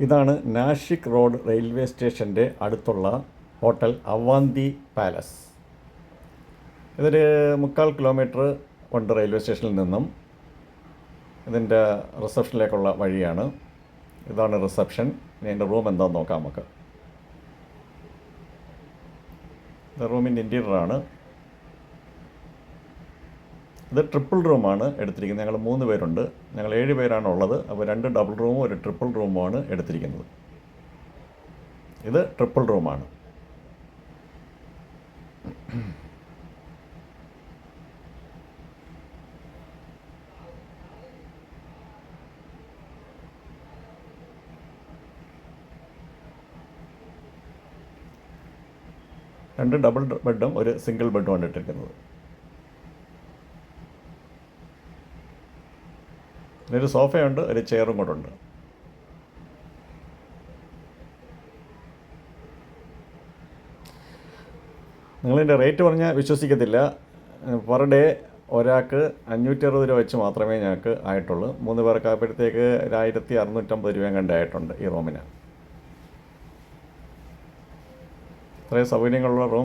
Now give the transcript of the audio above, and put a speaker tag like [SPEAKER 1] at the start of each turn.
[SPEAKER 1] ഇതാണ് Nashik road railway സ്റ്റേഷന്റെ അടുത്തുള്ള ഹോട്ടൽ അവാന്തി പാലസ്. ഇതൊരു മുക്കാൽ കിലോമീറ്റർ ഉണ്ട് റെയിൽവേ സ്റ്റേഷനിൽ നിന്നും ഇതിന്റെ റിസപ്ഷനിലേക്കുള്ള വഴിയാണ്. ഇതാണ് റിസപ്ഷൻ. ഇനി എന്റെ റൂം എന്താണെന്ന് നോക്കാം നമുക്ക്. റൂമിന്റെ ഇന്റീരിയറാണ്. ഇത് ട്രിപ്പിൾ റൂമാണ് എടുത്തിരിക്കുന്നത്. ഞങ്ങൾ മൂന്ന് പേരുണ്ട്. ഞങ്ങൾ ഏഴ് പേരാണ് ഉള്ളത്. അപ്പോൾ രണ്ട് ഡബിൾ റൂമും ഒരു ട്രിപ്പിൾ റൂമുമാണ് എടുത്തിരിക്കുന്നത്. ഇത് ട്രിപ്പിൾ റൂമാണ് രണ്ട് ഡബിൾ ബെഡും ഒരു സിംഗിൾ ബെഡുമാണ് ഇട്ടിരിക്കുന്നത് ഒരു സോഫയുണ്ട് ഒരു ചെയറും കൂടെ ഉണ്ട്. നിങ്ങളിതിന്റെ റേറ്റ് പറഞ്ഞാൽ വിശ്വസിക്കത്തില്ല. പെർ ഡേ ഒരാൾക്ക് അഞ്ഞൂറ്റി അറുപത് രൂപ വെച്ച് മാത്രമേ ഞങ്ങൾക്ക് ആയിട്ടുള്ളൂ. മൂന്ന് പേർക്ക് ആയപ്പോഴത്തേക്ക് ഒരായിരത്തി അറുന്നൂറ്റമ്പത് രൂപയും കണ്ടായിട്ടുണ്ട് ഈ റൂമിന്. ഇത്രയും സൗകര്യങ്ങളുള്ള റൂം